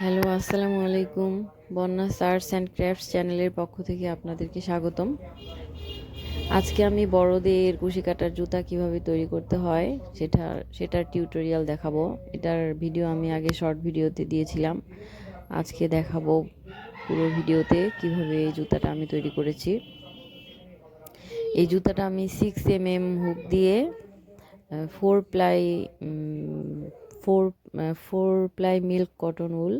Hello, আসসালামু আলাইকুম। বন্যা আর্টস অ্যান্ড ক্রাফটস চ্যানেলের পক্ষ থেকে আপনাদেরকে স্বাগতম। আজকে আমি বড়দের কুশি কাটার জুতা কীভাবে তৈরি করতে হয়, সেটা, সেটার টিউটোরিয়াল দেখাবো। এটার ভিডিও আমি আগে শর্ট ভিডিওতে দিয়েছিলাম। আজকে দেখাবো পুরো ভিডিওতে কীভাবে এই জুতাটা আমি তৈরি করেছি। এই জুতাটা আমি সিক্স এম এম হুক দিয়ে four ply four four ply milk cotton wool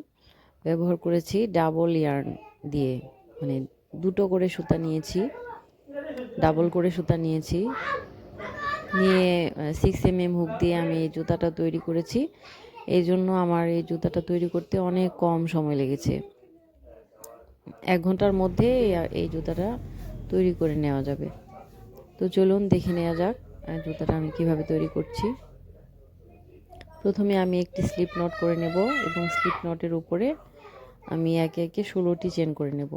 ব্যবহার করেছি ডাবল ইয়ার্ন দিয়ে। মানে দুটো করে সুতা নিয়েছি ডাবল করে সুতা নিয়েছি। নিয়ে সিক্স এম এম হুক দিয়ে আমি এই জুতাটা তৈরি করেছি। এই জন্য আমার এই জুতাটা তৈরি করতে অনেক কম সময় লেগেছে। এক ঘণ্টার মধ্যে এই জুতাটা তৈরি করে নেওয়া যাবে। তো চলুন দেখে নেওয়া যাক জুতাটা আমি কীভাবে তৈরি করছি। প্রথমে আমি একটি স্লিপ নট করে নেব এবং স্লিপ নটের উপরে আমি একে একে ষোলোটি চেন করে নেব।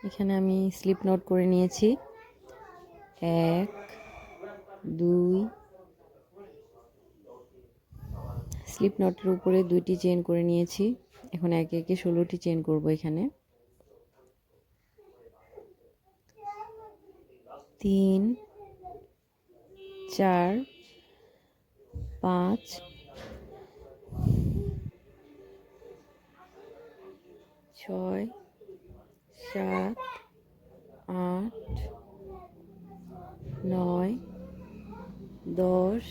এখানে আমি স্লিপ নট করে নিয়েছি। এক, দুই স্লিপ নটের উপরে দুইটি চেন করে নিয়েছি। এখন একে একে ষোলোটি চেন করব এখানে। তিন চার পাঁচ ছয় সাত আট নয় দশ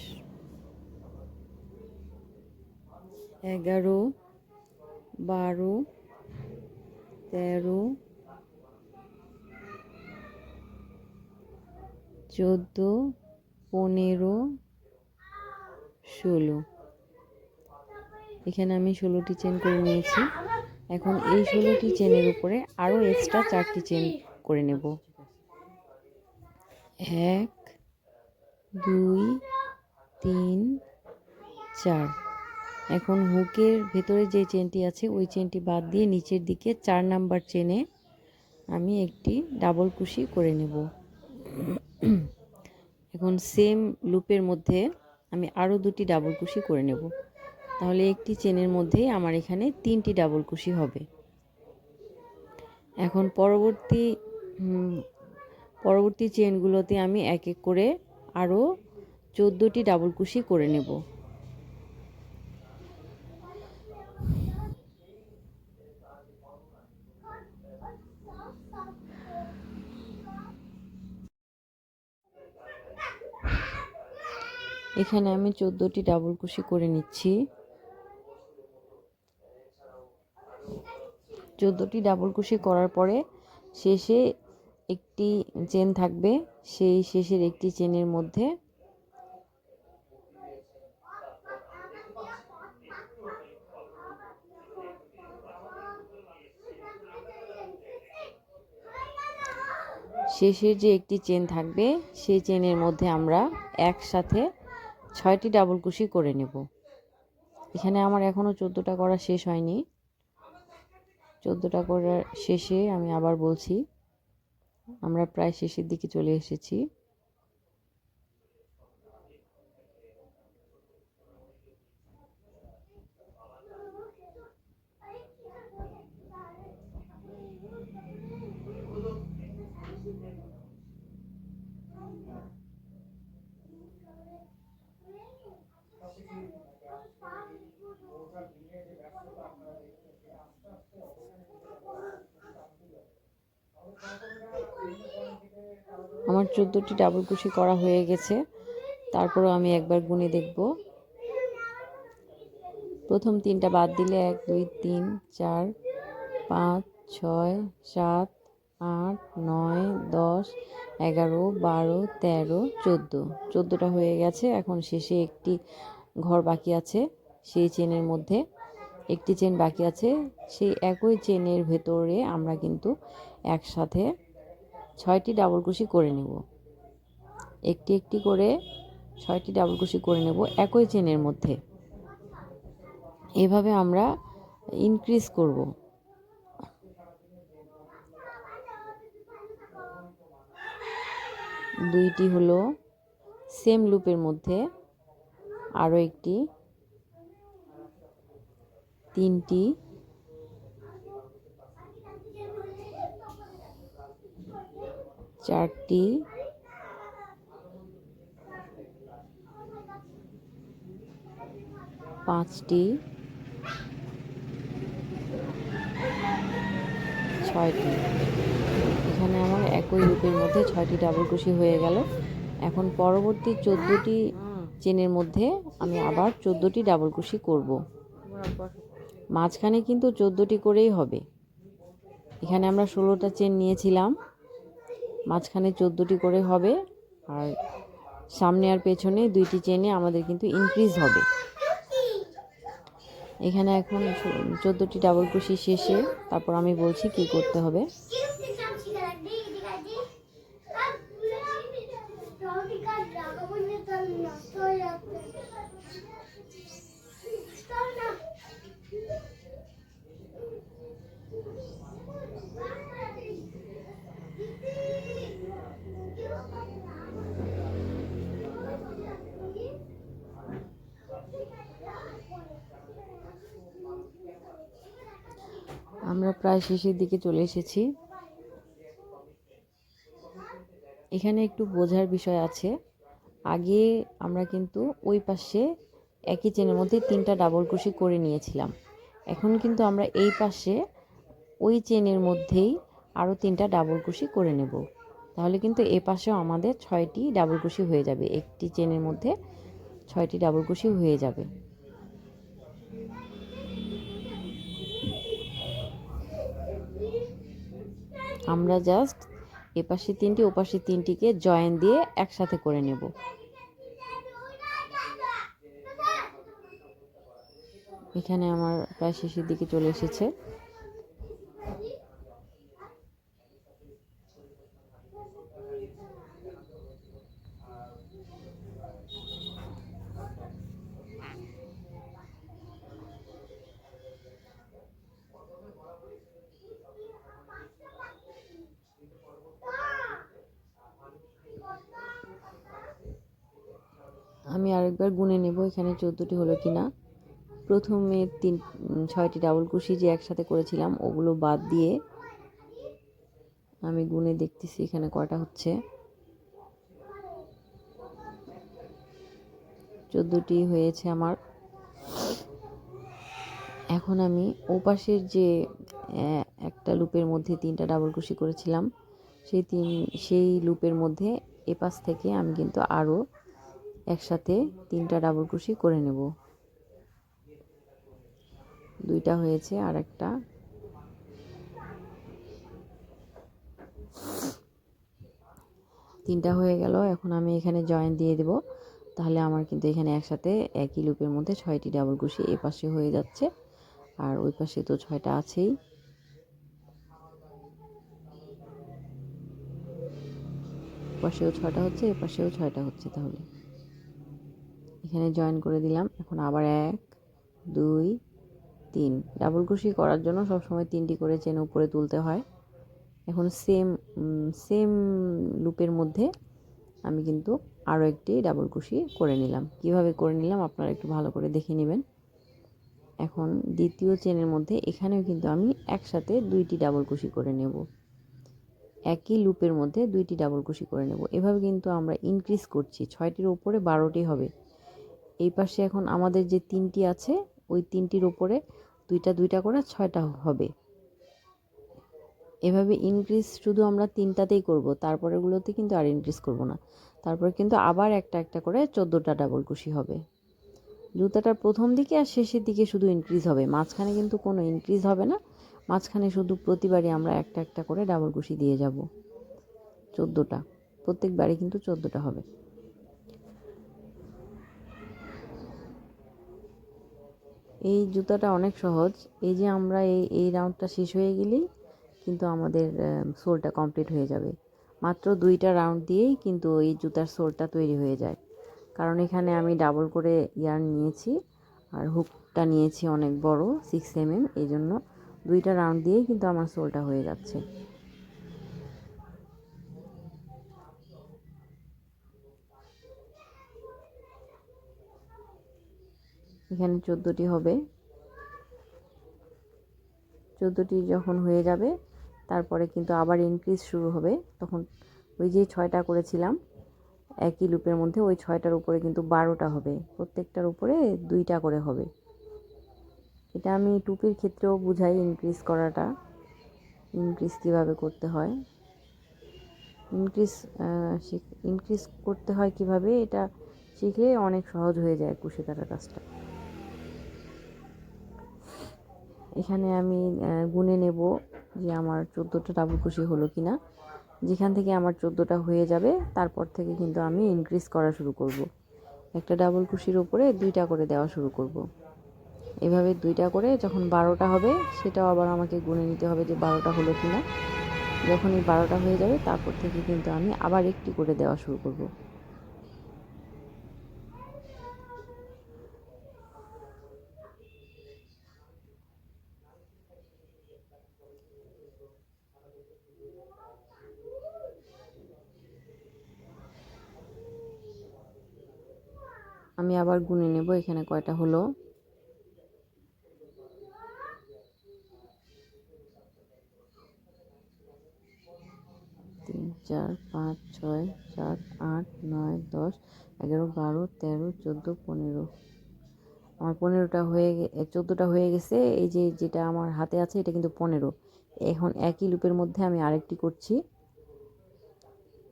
এগারো বারো তেরো চোদ্দ, পনেরো, ষোলো। এখানে আমি ষোলোটি চেন করে নিয়েছি। এখন এই ষোলোটি চেনের উপরে আরও এক্সট্রা চারটি চেন করে নেব। এক, দুই, তিন, চার। এখন হুকের ভেতরে যে চেনটি আছে, ওই চেনটি বাদ দিয়ে নিচের দিকে চার নাম্বার চেনে আমি একটি ডাবল কুশি করে নেব। এখন সেম লুপের মধ্যে আমি আরও দুটি ডাবল কুশি করে নেব। তাহলে একটি চেনের মধ্যেই আমার এখানে তিনটি ডাবল কুশি হবে। এখন পরবর্তী পরবর্তী চেনগুলোতে আমি এক এক করে আরও চোদ্দোটি ডাবল কুশি করে নেব। এখানে আমি চোদ্দোটি ডাবল কুশি করে নিচ্ছি। চোদ্দোটি ডাবল কুশি করার পরে শেষে একটি চেন থাকবে, সেই শেষের একটি চেনের মধ্যে। শেষের যে একটি চেন থাকবে, সেই চেনের মধ্যে আমরা একসাথে ছয়টি ডাবল কুশি করে নেব। এখানে আমার এখনও চোদ্দোটা করা শেষ হয়নি। চোদ্দোটা করার শেষে আমি আবার বলছি, আমরা প্রায় শেষের দিকে চলে এসেছি আমার চোদ্দোটি ডাবল কুশি করা হয়ে গেছে। তারপরও আমি একবার গুনে দেখব। প্রথম তিনটা বাদ দিলে এক, দুই, তিন, চার, পাঁচ, ছয়, সাত, আট, নয়, দশ, এগারো, বারো, তেরো, চোদ্দ। চোদ্দোটা হয়ে গেছে। এখন শেষে একটি ঘর বাকি আছে সেই চেনের মধ্যে। একটি চেন বাকি আছে। সেই একই চেনের ভেতরে আমরা কিন্তু একসাথে ছয়টি ডাবল কুশি করে নেব। একটি একটি করে ছয়টি ডাবল কুশি করে নেব একই চেনের মধ্যে। এভাবে আমরা ইনক্রিজ করব। দুইটি হলো সেম লুপের মধ্যে আরও একটি, তিনটি চারটি। পাঁচটি। ছয়টি। এখানে আমার একই লুপের মধ্যে ছয়টি ডাবল কুশি হয়ে গেল। এখন পরবর্তী চোদ্দোটি চেনের মধ্যে আমি আবার চোদ্দোটি ডাবল কুশি করব। মাঝখানে কিন্তু চোদ্দোটি করেই হবে। এখানে আমরা ষোলোটা চেন নিয়েছিলাম। মাঝখানে চোদ্দোটি করে হবে আর সামনে আর পেছনে দুইটি চেনে আমাদের কিন্তু ইনক্রিজ হবে। এখানে এখন চোদ্দোটি ডাবল কুশি শেষে, তারপর আমি বলছি কি করতে হবে। আমরা প্রায় শেষের দিকে চলে এসেছি। এখানে একটু বোঝার বিষয় আছে। আগে আমরা কিন্তু ওই পাশে একই চেনের মধ্যে তিনটা ডাবল ক্রোশি করে নিয়েছিলাম। এখন কিন্তু আমরা এই পাশে ওই চেনের মধ্যেই আরও তিনটা ডাবল ক্রোশি করে নেব। তাহলে কিন্তু এ পাশেও আমাদের ছয়টি ডাবল ক্রোশি হয়ে যাবে। একটি চেনের মধ্যে ছয়টি ডাবল ক্রোশি হয়ে যাবে। আমরা জাস্ট এপাশে তিনটি, ওপাশে তিনটিকে জয়েন দিয়ে একসাথে করে নেব। এখানে আমার প্রায় শেষের দিকে চলে এসেছে আমি আরেকবার গুনে নেব এখানে চোদ্দোটি হলো কি না প্রথমে তিন ছয়টি ডাবল কুশি যে একসাথে করেছিলাম, ওগুলো বাদ দিয়ে আমি গুনে দেখতেছি এখানে কয়টা হচ্ছে। চোদ্দোটি হয়েছে আমার। এখন আমি ওপাশের যে একটা লুপের মধ্যে তিনটা ডাবল কুশি করেছিলাম, সেই তিন, সেই লুপের মধ্যে এপাশ থেকে আমি কিন্তু আরও একসাথে তিনটা ডাবল ক্রোশি করে নেব। দুইটা হয়েছে আর একটা তিনটা হয়ে গেল, এখন আমি এখানে জয়েন দিয়ে দেব। তাহলে আমার কিন্তু এখানে একসাথে একই লুপের মধ্যে ছয়টি ডাবল ক্রোশি এ পাশে হয়ে যাচ্ছে। আর ওই পাশে তো ছয়টা আছেই। পাশেও ছয়টা হচ্ছে, এ পাশেও ছয়টা হচ্ছে তাহলে। এখানে জয়েন করে দিলাম। এখন আবার এক, দুই, তিন। ডাবল ক্রোশি করার জন্য সবসময় তিনটি করে চেন উপরে তুলতে হয়। এখন সেম সেম লুপের মধ্যে আমি কিন্তু আরও একটি ডাবল ক্রোশি করে নিলাম। কীভাবে করে নিলাম আপনারা একটু ভালো করে দেখে নেবেন। এখন দ্বিতীয় চেনের মধ্যে এখানেও কিন্তু আমি একসাথে দুইটি ডাবল ক্রোশি করে নেব। একই লুপের মধ্যে দুইটি ডাবল ক্রোশি করে নেব। এভাবে কিন্তু আমরা ইনক্রিজ করছি। ছয়টির ওপরে বারোটি হবে। এই পাশে এখন আমাদের যে তিনটি আছে, ওই তিনটির ওপরে দুইটা দুইটা করে ছয়টা হবে। এভাবে ইনক্রিজ শুধু আমরা তিনটাতেই করব তারপরেগুলোতে কিন্তু আর ইনক্রিজ করব না। তারপরে কিন্তু আবার একটা একটা করে চোদ্দোটা ডাবল কুশি হবে। জুতাটার প্রথম দিকে আর শেষের দিকে শুধু ইনক্রিজ হবে। মাঝখানে কিন্তু কোনো ইনক্রিজ হবে না। মাঝখানে শুধু প্রতিবারই আমরা একটা একটা করে ডাবল কুশি দিয়ে যাব। চোদ্দোটা। প্রত্যেকবারই কিন্তু চোদ্দোটা হবে। এই জুতাটা অনেক সহজ। এই যে আমরা এই এই রাউন্ডটা শেষ হয়ে গেলেই কিন্তু আমাদের সোলটা কমপ্লিট হয়ে যাবে। মাত্র দুইটা রাউন্ড দিয়েই কিন্তু এই জুতার সোলটা তৈরি হয়ে যায়। কারণ এখানে আমি ডাবল করে ইয়ার নিয়েছি আর হুকটা নিয়েছি অনেক বড় সিক্স এম এম এই জন্য দুইটা রাউন্ড দিয়েই কিন্তু আমার সোলটা হয়ে যাচ্ছে। এখানে চোদ্দোটি হবে। চোদ্দোটি যখন হয়ে যাবে, তারপরে কিন্তু আবার ইনক্রিজ শুরু হবে। তখন ওই যে ছয়টা করেছিলাম, একই লুপের মধ্যে ওই ছয়টার উপরে কিন্তু বারোটা হবে। প্রত্যেকটার উপরে দুইটা করে হবে। এটা আমি টুপির ক্ষেত্রেও বুঝাই ইনক্রিজ করাটা। ইনক্রিজ কীভাবে করতে হয়? ইনক্রিজ ইনক্রিজ করতে হয় কীভাবে, এটা শিখলে অনেক সহজ হয়ে যায় কুশি কাটার কাজটা। এখানে আমি গুনে নেব যে আমার চোদ্দোটা ডাবল কুশি হলো কি না যেখান থেকে আমার চোদ্দোটা হয়ে যাবে, তারপর থেকে কিন্তু আমি ইনক্রিজ করা শুরু করব। একটা ডাবল কুশির উপরে দুইটা করে দেওয়া শুরু করব। এভাবে দুইটা করে যখন বারোটা হবে, সেটাও আবার আমাকে গুনে নিতে হবে যে বারোটা হলো কি না যখন এই বারোটা হয়ে যাবে, তারপর থেকে কিন্তু আমি আবার একটি করে দেওয়া শুরু করব আমি আবার গুনে নেব, এখানে কয়টা হলো? তিন, চার, পাঁচ, ছয়, সাত, আট, নয়, দশ, এগারো, বারো, তেরো, চোদ্দ, পনেরো। আমার পনেরোটা হয়ে চোদ্দোটা হয়ে গেছে, এই যে যেটা আমার হাতে আছে, এটা কিন্তু পনেরো। এখন একই লুপের মধ্যে আমি আরেকটি করছি।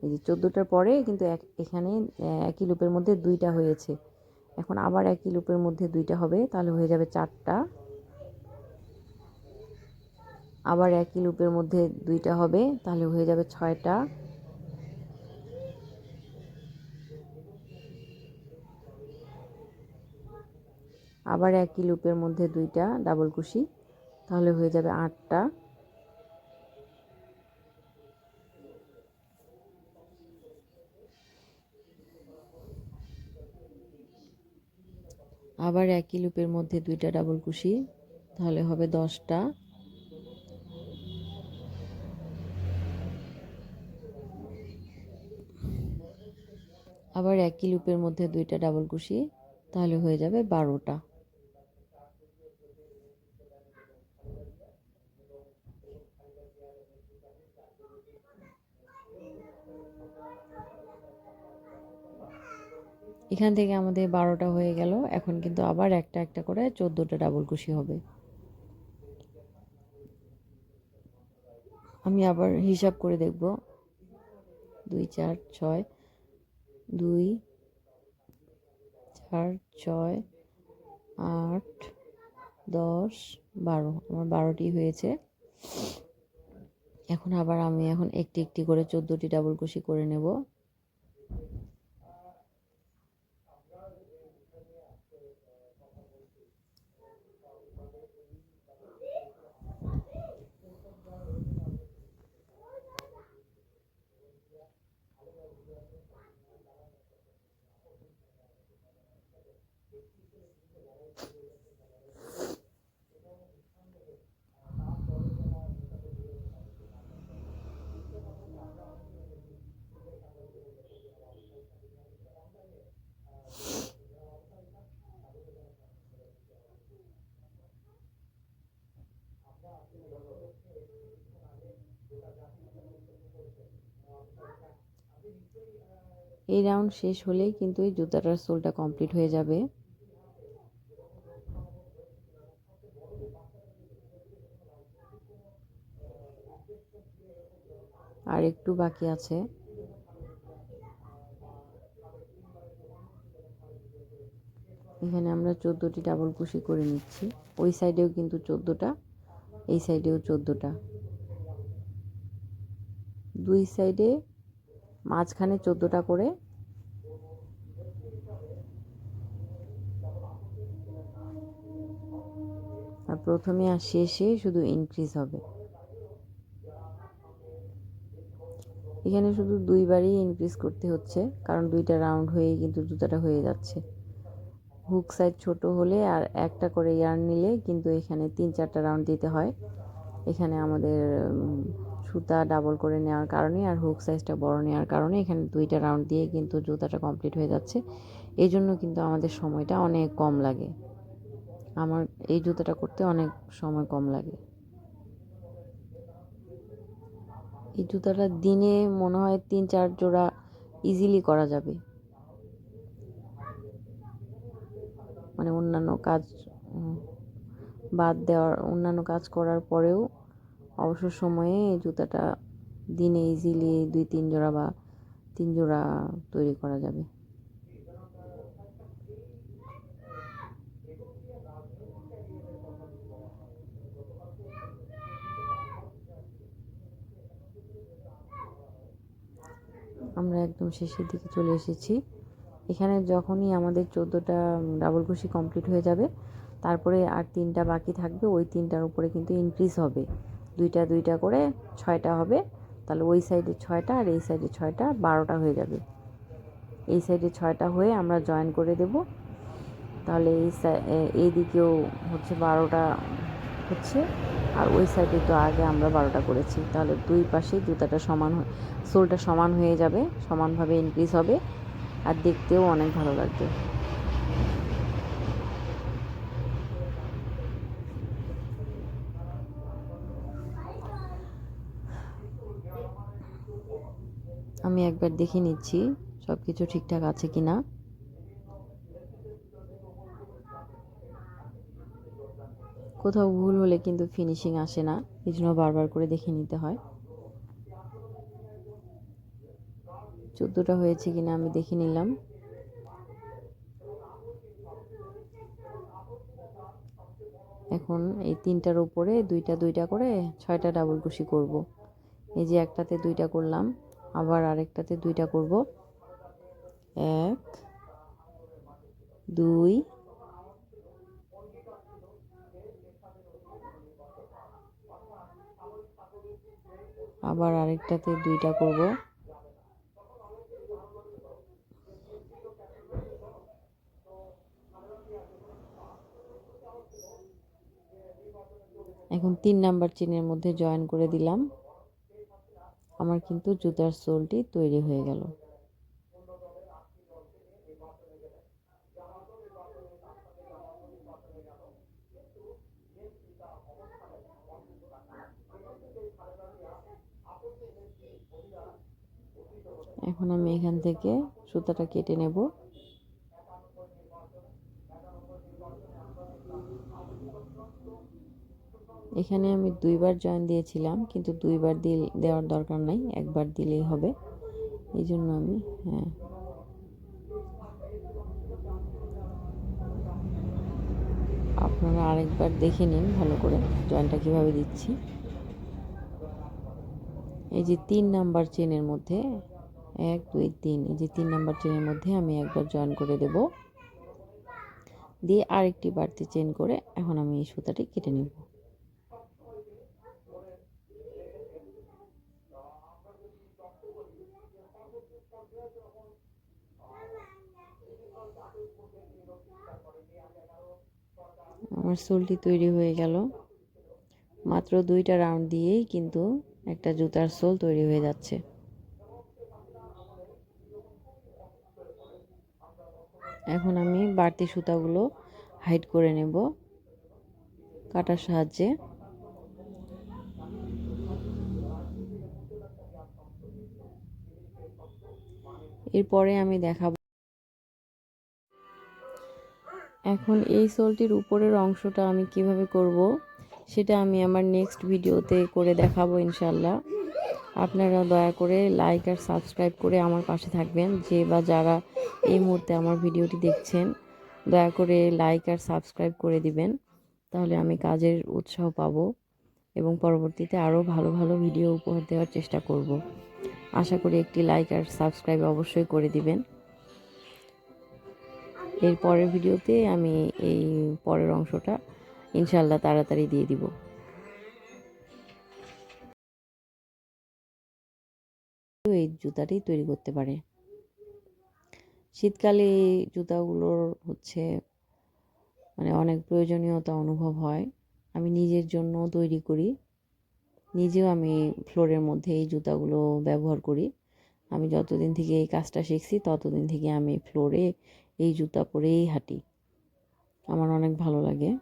এই যে চোদ্দোটার পরে কিন্তু এক, এখানে একই লুপের মধ্যে দুইটা হয়েছে। এখন আবার একই লুপের মধ্যে দুইটা হবে, তাহলে হয়ে যাবে চারটা। আবার একই লুপের মধ্যে দুইটা হবে, তাহলে হয়ে যাবে ছয়টা। আবার একই লুপের মধ্যে দুইটা, ডাবল কুশি, তাহলে হয়ে যাবে আটটা। আবার একই লুপের মধ্যে দুইটা ডাবল কুশি, তাহলে হবে দশটা। আবার একই লুপের মধ্যে দুইটা ডাবল কুশি, তাহলে হয়ে যাবে বারোটা। এখান থেকে আমাদের বারোটা হয়ে গেল। এখন কিন্তু আবার একটা একটা করে চোদ্দোটা ডাবল কুশি হবে। আমি আবার হিসাব করে দেখব। দুই, চার, ছয়, দুই, চার, ছয়, আট, দশ, বারো। আমার বারোটি হয়েছে। এখন আবার আমি এখন একটি একটি করে চোদ্দোটি ডাবল কুশি করে নেব। এই রাউন্ড শেষ হলেই কিন্তু এই জুতাটার সোলটা কমপ্লিট হয়ে যাবে। আর একটু বাকি আছে। এখানে আমরা চোদ্দোটি ডাবল কুশি করে নিচ্ছি। ওই সাইডেও কিন্তু চোদ্দোটা, এই সাইডেও চোদ্দোটা। দুই সাইডে মাঝখানে চোদ্দোটা করে আর প্রথমে আর শেষে শুধু ইনক্রিজ হবে। এখানে শুধু দুইবারই ইনক্রিজ করতে হচ্ছে, কারণ দুইটা রাউন্ড হয়েই কিন্তু জুতাটা হয়ে যাচ্ছে। হুক সাইজ ছোট হলে আর একটা করে ইয়ার নিলে কিন্তু এখানে তিন চারটা রাউন্ড দিতে হয়। এখানে আমাদের সুতা ডাবল করে নেওয়ার কারণে আর হুক সাইজটা বড় নেওয়ার কারণে এখানে দুইটা রাউন্ড দিয়ে কিন্তু জুতাটা কমপ্লিট হয়ে যাচ্ছে। এই জন্য কিন্তু আমাদের সময়টা অনেক কম লাগে। আমার এই জুতাটা করতে অনেক সময় কম লাগে। এই জুতাটা দিনে মনে হয় তিন চার জোড়া ইজিলি করা যাবে। মানে অন্যান্য কাজ বাদ দেওয়ার, অন্যান্য কাজ করার পরেও অবসর সময়ে এই জুতাটা দিনে ইজিলি দুই, তিন জোড়া বা তিন জোড়া তৈরি করা যাবে। আমরা একদম শেষের দিকে চলে এসেছি। এখানে যখনই আমাদের চোদ্দোটা ডাবল কুশি কমপ্লিট হয়ে যাবে, তারপরে আর তিনটা বাকি থাকবে, ওই তিনটার উপরে কিন্তু ইনক্রিজ হবে। দুইটা দুইটা করে ছয়টা হবে, তাহলে ওই সাইডে ছয়টা আর এই সাইডে ছয়টা বারোটা হয়ে যাবে। এই সাইডে ছয়টা হয়ে আমরা জয়েন করে দেব। তাহলে এই সাই- এ- এই দিকেও হচ্ছে বারোটা হচ্ছে। আর ওই সাইডে তো আগে আমরা বারোটা করেছি। তাহলে দুই পাশে জুতাটা সমান সোলটা সমান হয়ে যাবে, সমানভাবে ইনক্রিজ হবে আর দেখতেও অনেক ভালো লাগবে। আমি একবার দেখে নিচ্ছি সব কিছু ঠিকঠাক আছে কি না কোথাও ভুল হলে কিন্তু ফিনিশিং আসে না। এই জন্য বারবার করে দেখে নিতে হয়। চোদ্দোটা হয়েছে কিনা আমি দেখে নিলাম। এখন এই তিনটার উপরে দুইটা দুইটা করে ছয়টা ডাবল কুশি করব। এই যে একটাতে দুইটা করলাম, আবার আরেকটাতে দুইটা করব। এক, দুই আবার আরেকটাতে দুইটা করব। এখন তিন নাম্বার চেনের মধ্যে জয়েন করে দিলাম। আমার কিন্তু জুতার সোলটি তৈরি হয়ে গেল। এখন আমি এখান থেকে সুতাটা কেটে নেব। এখানে আমি দুইবার জয়েন দিয়েছিলাম, কিন্তু দুইবার দিয়ে দেওয়ার দরকার নাই, একবার দিলেই হবে। এই জন্য আমি হ্যাঁ। আপনারা আরেকবার দেখে নিন ভালো করে জয়েনটা কীভাবে দিচ্ছি। এই যে তিন নাম্বার চেনের মধ্যে এক, দুই, তিন, এই যে তিন নাম্বার চেনের মধ্যে আমি একবার জয়েন করে দেব। দিয়ে আরেকটি বাড়তি চেন করে এখন আমি এই সুতাটি কেটে নেব। আমার সোলটি তৈরি হয়ে গেল। মাত্র দুইটা রাউন্ড দিয়েই কিন্তু একটা জুতার সোল তৈরি হয়ে যাচ্ছে। এখন আমি বাড়তি সুতাগুলো হাইড করে নেব কাটার সাহায্যে। এরপরে আমি দেখাবো। এখন এই সোলটির উপরের অংশটা আমি কীভাবে করব, সেটা আমি আমার নেক্সট ভিডিওতে করে দেখাবো ইনশাল্লাহ আপনারা দয়া করে লাইক আর সাবস্ক্রাইব করে আমার পাশে থাকবেন। যে বা যারা এই মুহূর্তে আমার ভিডিওটি দেখছেন, দয়া করে লাইক আর সাবস্ক্রাইব করে দিবেন। তাহলে আমি কাজের উৎসাহ পাবো এবং পরবর্তীতে আরও ভালো ভালো ভিডিও উপহার দেওয়ার চেষ্টা করব। আশা করি একটি লাইক আর সাবস্ক্রাইব অবশ্যই করে দিবেন। এর পরের ভিডিওতে আমি এই পরের অংশটা ইনশাল্লাহ তাড়াতাড়ি দিয়ে দিব। জুতাটি তৈরি করতে পারে। শীতকালে জুতাগুলোর হচ্ছে মানে অনেক প্রয়োজনীয়তা অনুভব হয়। আমি নিজের জন্য তৈরি করি। নিজেও আমি ফ্লোরের মধ্যে এই জুতাগুলো ব্যবহার করি। আমি যতদিন থেকে এই কাজটা শিখছি, ততদিন থেকে আমি ফ্লোরে এই জুতা পরেই হাঁটি। আমার অনেক ভালো লাগে।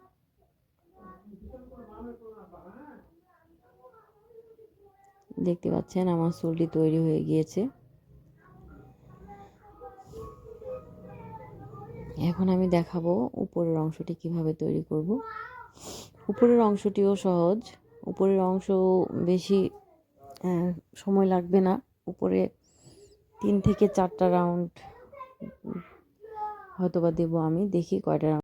দেখতে পাচ্ছেন আমার চুলটি তৈরি হয়ে গিয়েছে। এখন আমি দেখাবো উপরের অংশটি কীভাবে তৈরি করব। উপরের অংশটিও সহজ। উপরের অংশ বেশি সময় লাগবে না। উপরে তিন থেকে চারটা রাউন্ড হয়তোবা দেবো আমি, দেখি কয়টা